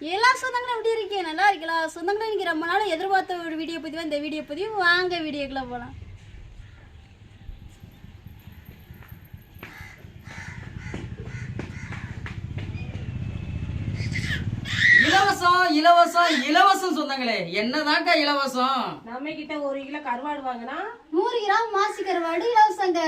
எல்லா சொந்தங்களும் எப்படி இருக்கீங்க? நல்லா இருக்கலாம் சொந்தங்களும் இன்னைக்கு ரொம்ப நாள் எதிர்பார்த்த ஒரு வீடியோ பதிவு இந்த வீடியோ பதிவு. வாங்க வீடியோக்குள்ள போகலாம் இலவசம் இலவசம் இலவசம் சொந்தங்களே. என்னதான்க்கா இலவசம்? நம்ம கிட்ட ஒரு கிலோ கருவாடு வாங்கினா? நூறு கிராம் மாசி கருவாடு இலவசங்க.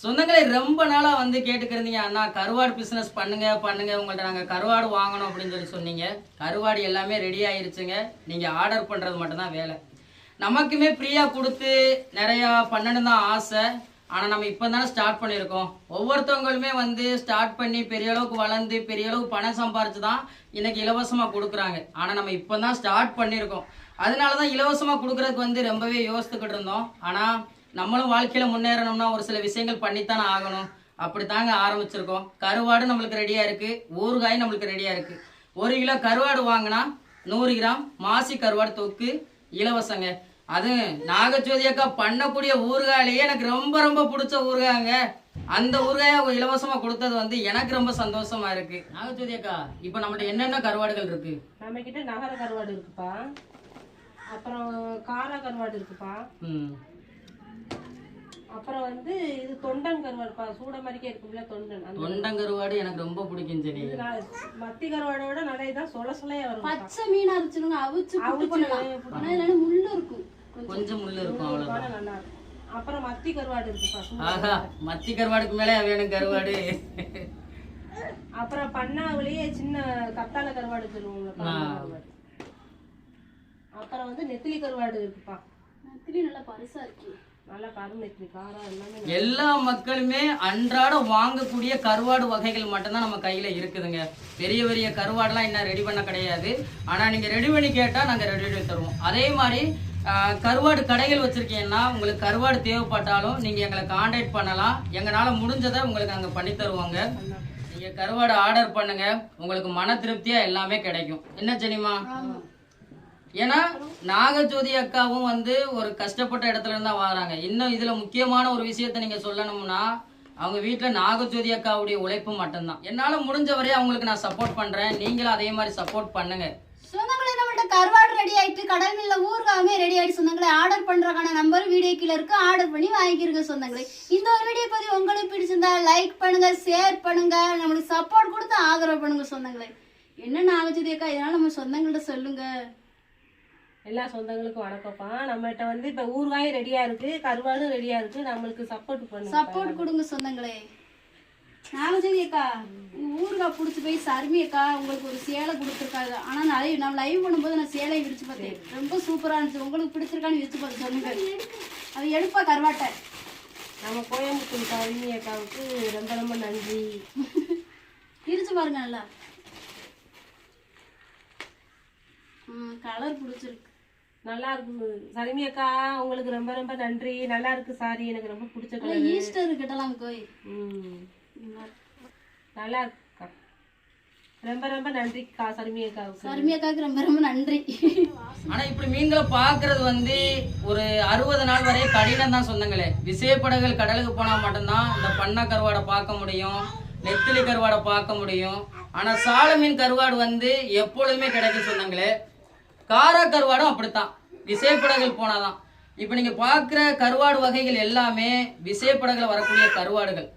சொந்தங்களே ரொம்ப நாளாக வந்து கேட்டுக்கிறீங்க அண்ணா கருவாடு பிஸ்னஸ் பண்ணுங்க பண்ணுங்க. உங்கள்கிட்ட நாங்கள் கருவாடு வாங்கணும் அப்படின்னு சொல்லி சொன்னீங்க. கருவாடு எல்லாமே ரெடி ஆயிருச்சுங்க. நீங்கள் ஆர்டர் பண்ணுறது மட்டும்தான் வேலை. நமக்குமே ஃப்ரீயாக கொடுத்து நிறையா பண்ணணும் தான் ஆசை. ஆனால் நம்ம இப்போ தானே ஸ்டார்ட் பண்ணியிருக்கோம். ஒவ்வொருத்தவங்களுமே வந்து ஸ்டார்ட் பண்ணி பெரிய அளவுக்கு வளர்ந்து பெரிய அளவுக்கு பணம் சம்பாரிச்சு தான் இன்னைக்கு இலவசமாக கொடுக்குறாங்க. ஆனால் நம்ம இப்போ தான் ஸ்டார்ட் பண்ணியிருக்கோம். அதனால தான் இலவசமாக கொடுக்குறதுக்கு வந்து ரொம்பவே யோசித்துக்கிட்டு இருந்தோம். ஆனால் நம்மளும் வாழ்க்கையில முன்னேறணும்னா ஒரு சில விஷயங்கள் பண்ணித்தானே ஆகணும். அப்படித்தாங்க ஆரம்பிச்சிருக்கோம். கருவாடு நம்மளுக்கு ரெடியா இருக்கு. ஊறுகாய் நம்மளுக்கு ரெடியா இருக்கு. ஒரு கிலோ கருவாடு வாங்கினா நூறு கிராம் மாசி கருவாடு தொக்கு இலவசங்க. அது நாகஜோதி அக்கா பண்ணக்கூடிய ஊறுகாயிலேயே எனக்கு ரொம்ப ரொம்ப பிடிச்ச ஊறுகாங்க அந்த ஊறுகாயை அவங்க இலவசமா கொடுத்தது வந்து எனக்கு ரொம்ப சந்தோஷமா இருக்கு. நாகஜோதி அக்கா இப்போ நம்மகிட்ட என்னென்ன கருவாடுகள் இருக்கு? நம்ம கிட்ட நகர கருவாடு இருக்குப்பா. அப்புறம் கார கருவாடு இருக்குப்பா. ம். அப்புறம் வந்து இது தொண்டன் கருவாடுப்பா சூட மாதிரிக்கே இருக்கும்ல தொண்டன். தொண்டங்கருவாடு எனக்கு ரொம்ப பிடிக்கும் சரி மத்தி கருவாடோட நல்லா இதான் சொல சொலையா வரும். பச்சை மீனா இருந்துச்சுங்க அவிச்சு புட்டு பண்ணலாம் ஆனா இல்லைன்னா முள்ளு இருக்கும். கொஞ்சம். முள்ளு இருக்கும் அவ்வளவுதான். நல்லா இருக்கும் அப்புறம் மத்தி கருவாடு இருக்குப்பா ஆஹா மத்தி கருவாடுக்கு மேலே வேணும் கருவாடு. அப்புறம் பண்ணாவிலேயே சின்ன கத்தாழ கருவாடு கருவாடு. அப்புறம் வந்து நெத்திலி கருவாடு இருக்குப்பா. நெத்திலி நல்லா பரிசா இருக்கு. எல்லா மக்களுமே அன்றாட வாங்கக்கூடிய கருவாடு வகைகள் மட்டும்தான் நம்ம கையில இருக்குதுங்க. பெரிய பெரிய கருவாடெல்லாம் இன்னும் ரெடி பண்ண கிடையாது. ஆனா நீங்க ரெடி பண்ணி கேட்டா நாங்க ரெடி பண்ணி தருவோம். அதே மாதிரி கருவாடு கடைகள் வச்சிருக்கீங்கன்னா உங்களுக்கு கருவாடு தேவைப்பட்டாலும் நீங்க எங்களை காண்டாக்ட் பண்ணலாம். எங்களால முடிஞ்சதை உங்களுக்கு நாங்க பண்ணி தருவோங்க. நீங்க கருவாடு ஆர்டர் பண்ணுங்க. உங்களுக்கு மன திருப்தியா எல்லாமே கிடைக்கும். என்ன ஜெனிமா? ஏன்னா நாகஜோதி அக்காவும் வந்து ஒரு கஷ்டப்பட்ட இடத்துல இருந்தா வராங்க இன்னும் இதுல முக்கியமான ஒரு விஷயத்த நீங்க சொல்லணும்னா அவங்க வீட்டுல நாகஜோதி அக்காவுடைய உழைப்பு மட்டும்தான். என்னால முடிஞ்ச வரையும் அவங்களுக்கு நான் சப்போர்ட் பண்றேன். நீங்களும் அதே மாதிரி சப்போர்ட் பண்ணுங்க. சொந்தங்களே நம்மள்ட்ட கருவாடு ரெடி ஆயிட்டு கடல் மீன்ல ஊறுகாமே ரெடி ஆயிட்டு சொந்தங்களே ஆர்டர் பண்றதுக்கான நம்பர் வீடியோ கீழ இருக்கு. ஆர்டர் பண்ணி வாங்கிக்கிறங்க சொந்தங்களே. இந்த ஒரு வீடியோ பதிவு உங்களுக்கு பிடிச்சிருந்தா லைக் பண்ணுங்க ஷேர் பண்ணுங்க. நம்மளுக்கு சப்போர்ட் கொடுத்து ஆதரவு பண்ணுங்க சொந்தங்களே. என்ன நாகஜோதி அக்கா? இதனால நம்ம சொந்தங்கள்ட்ட சொல்லுங்க. எல்லா சொந்தங்களுக்கும் வணக்கம்ப்பா. நம்மகிட்ட வந்து இப்ப ஊறுகாயும் ரெடியா இருக்கு கருவாடும் ரெடியா இருக்கு. நம்மளுக்கு சப்போர்ட் பண்ணுங்க சப்போர்ட் கொடுங்க சொந்தங்களே. நாகஜோதி அக்கா ஊருக்கா பிடிச்சி போய் சர்மி அக்கா உங்களுக்கு ஒரு சேலை கொடுத்துருக்காங்க. ஆனா நிறைய நான் லைவ் பண்ணும்போது நான் சேலையை விரிச்சு பார்த்தேன். ரொம்ப சூப்பரா இருந்துச்சு. உங்களுக்கு பிடிச்சிருக்கான்னு விரிச்சு பார்த்து சொல்லுங்க. அது எடுப்பா கருவாட்டை. நம்ம கோயம்புத்தூர் கவினி அக்காவுக்கு ரொம்ப ரொம்ப நன்றி. விரிச்சு பாருங்க நல்லா. கலர் பிடிச்சிருக்கு. நல்லா இருக்கு சரிமி அக்கா உங்களுக்கு ரொம்ப ரொம்ப நன்றி. நல்லா இருக்கு சாரி. எனக்கு ரொம்ப பிடிச்ச கலர். ஈஸ்டர் கிட்டலாம் கோய் ம். நல்லா இருக்குக்கா ரொம்ப ரொம்ப நன்றிக்கா சரிமி அக்காவுக்கு. சர்மி அக்காவுக்கு ரொம்ப ரொம்ப நன்றி. ஆனா இப்படி மீன்களை பாக்குறது வந்து ஒரு அறுபது நாள் வரை கடினம் தான் சொந்தங்களே. விசைப்படகுகள் கடலுக்கு போனா மட்டும்தான் இந்த பண்ணை கருவாடை பார்க்க முடியும் நெத்திலி கருவாடை பார்க்க முடியும். ஆனா சால மீன் கருவாடு வந்து எப்பொழுதுமே கிடைக்கும் சொந்தங்களே. காரா கருவாடும் அப்படித்தான். விசைப்படகுகள் போனாதான். இப்போ நீங்க பார்க்குற கருவாடு வகைகள் எல்லாமே விசைப்படகுல வரக்கூடிய கருவாடுகள்.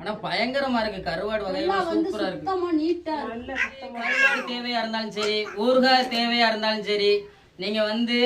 ஆனா பயங்கரமா இருக்கு. கருவாடு வந்து சூப்பரா இருக்கு. கருவாடு தேவையா இருந்தாலும் சரி ஊறுகாய் தேவையா இருந்தாலும் சரி நீங்க வந்து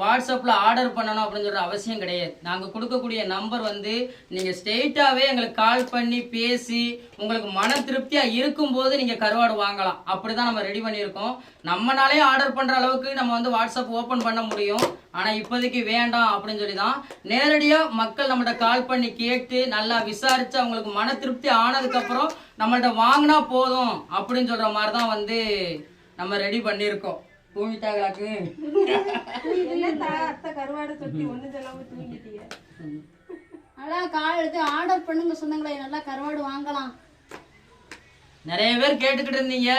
வாட்ஸ்அப்பில் ஆர்டர் பண்ணணும் அப்படின்னு சொல்கிற அவசியம் கிடையாது. நாங்கள் கொடுக்கக்கூடிய நம்பர் வந்து நீங்கள் ஸ்ட்ரெயிட்டாகவே எங்களுக்கு கால் பண்ணி பேசி உங்களுக்கு மன திருப்தியாக இருக்கும்போது நீங்கள் கருவாடு வாங்கலாம். அப்படி தான் நம்ம ரெடி பண்ணியிருக்கோம். நம்மனாலே ஆர்டர் பண்ணுற அளவுக்கு நம்ம வந்து வாட்ஸ்அப் ஓப்பன் பண்ண முடியும். ஆனால் இப்போதைக்கு வேண்டாம் அப்படின்னு சொல்லி தான் நேரடியாக மக்கள் நம்மள்கிட்ட கால் பண்ணி கேட்டு நல்லா விசாரித்து அவங்களுக்கு மன திருப்தி ஆனதுக்கப்புறம் நம்மள்கிட்ட நம்மள்ட்ட வாங்கினா போதும் அப்படின்னு சொல்கிற மாதிரி தான் வந்து நம்ம ரெடி பண்ணியிருக்கோம். தூங்கிட்டாங்களாக்கு? அத்தை கருவாடு தொட்டி ஒண்ணு சொல்லாம தூங்கிட்டீங்க. நல்லா கால் எடுத்து ஆர்டர் பண்ணுங்க சொந்தங்களே நல்லா கருவாடு வாங்கலாம். நிறைய பேர் கேட்டுக்கிட்டு இருந்தீங்க.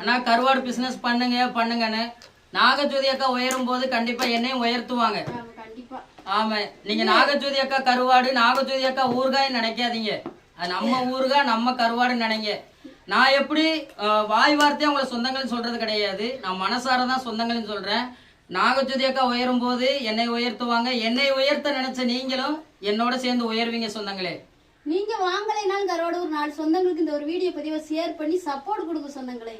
அண்ணா கருவாடு பிசினஸ் பண்ணுங்க பண்ணுங்கன்னு. நாகஜோதி அக்கா உயரும் போது கண்டிப்பா என்னையும் உயர்த்துவாங்க. ஆமா, கண்டிப்பா. ஆமா நீங்க நாகஜோதி அக்கா கருவாடு நாகஜோதி அக்கா ஊறுகாய் நினைக்காதீங்க. அது நம்ம ஊறுகாய் நம்ம கருவாடு நினைங்க. நான் எப்படி வாய் வார்த்தையாக உங்களை சொந்தங்கள்னு சொல்றது கிடையாது. நான் மனசார தான் சொந்தங்கள்னு சொல்றேன். நாகஜோதி அக்கா உயரும் போது என்னை உயர்த்துவாங்க. என்னை உயர்த்த நினைச்ச நீங்களும் என்னோட சேர்ந்து உயர்வீங்க சொந்தங்களே. நீங்க வாங்கலைனாலும் கரோட ஒரு நாலு சொந்தங்களுக்கு இந்த ஒரு வீடியோ பதிவை ஷேர் பண்ணி சப்போர்ட் கொடுங்க சொந்தங்களே.